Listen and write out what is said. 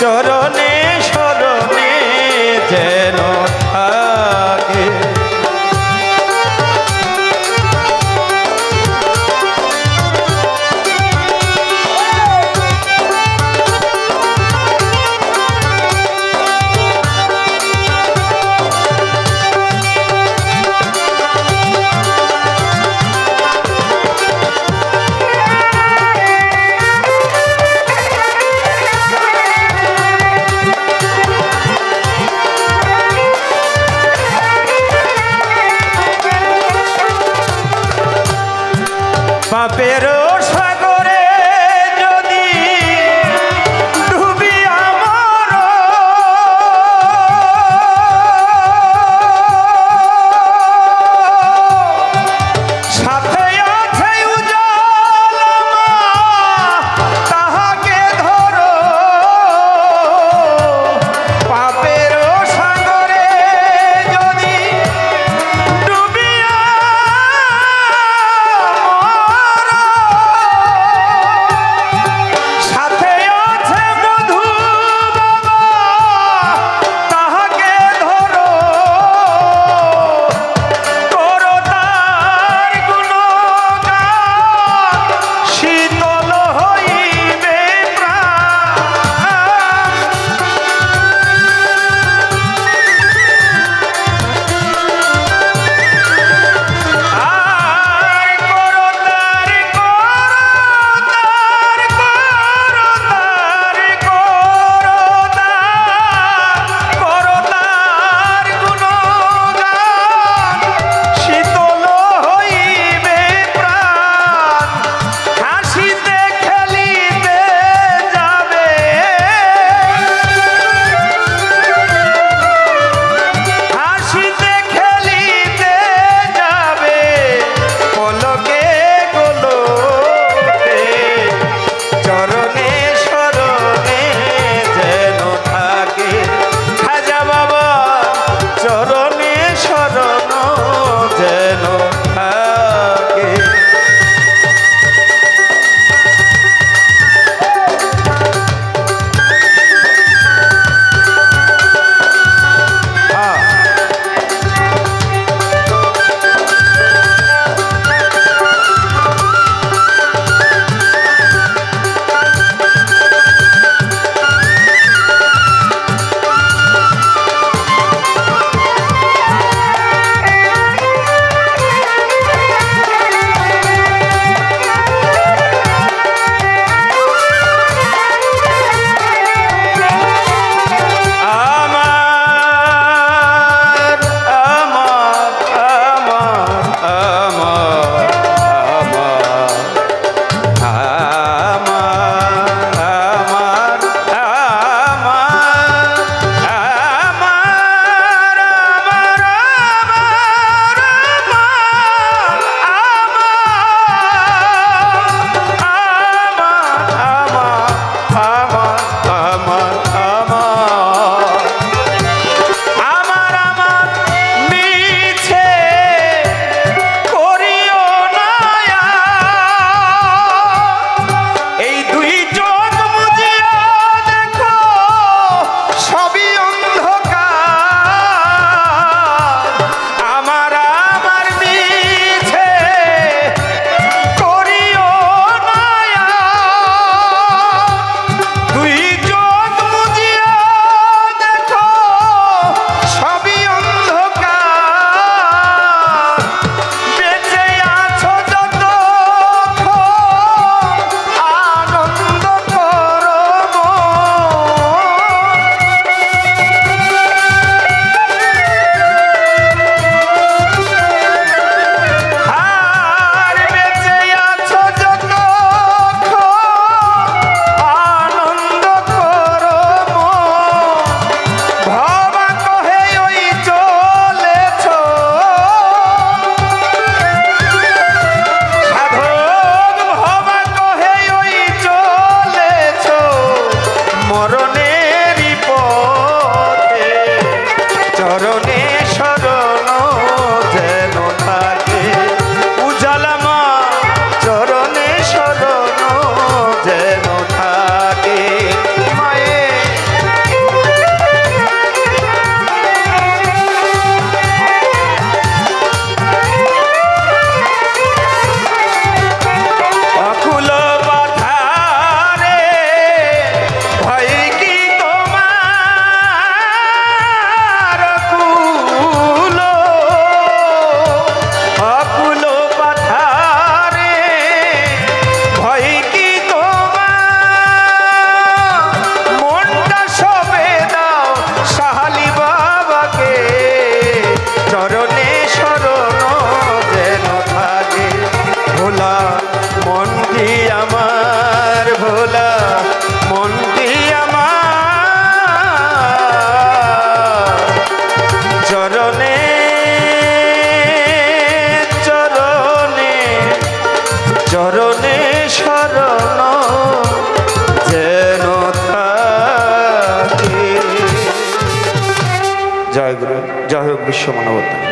চরণে মন্দি আমার ভোলা মন্দি আমার চরণে চরণে চরণে শরণ যেন জয় গুরু, জয় হোক বিশ্ব মানবতা।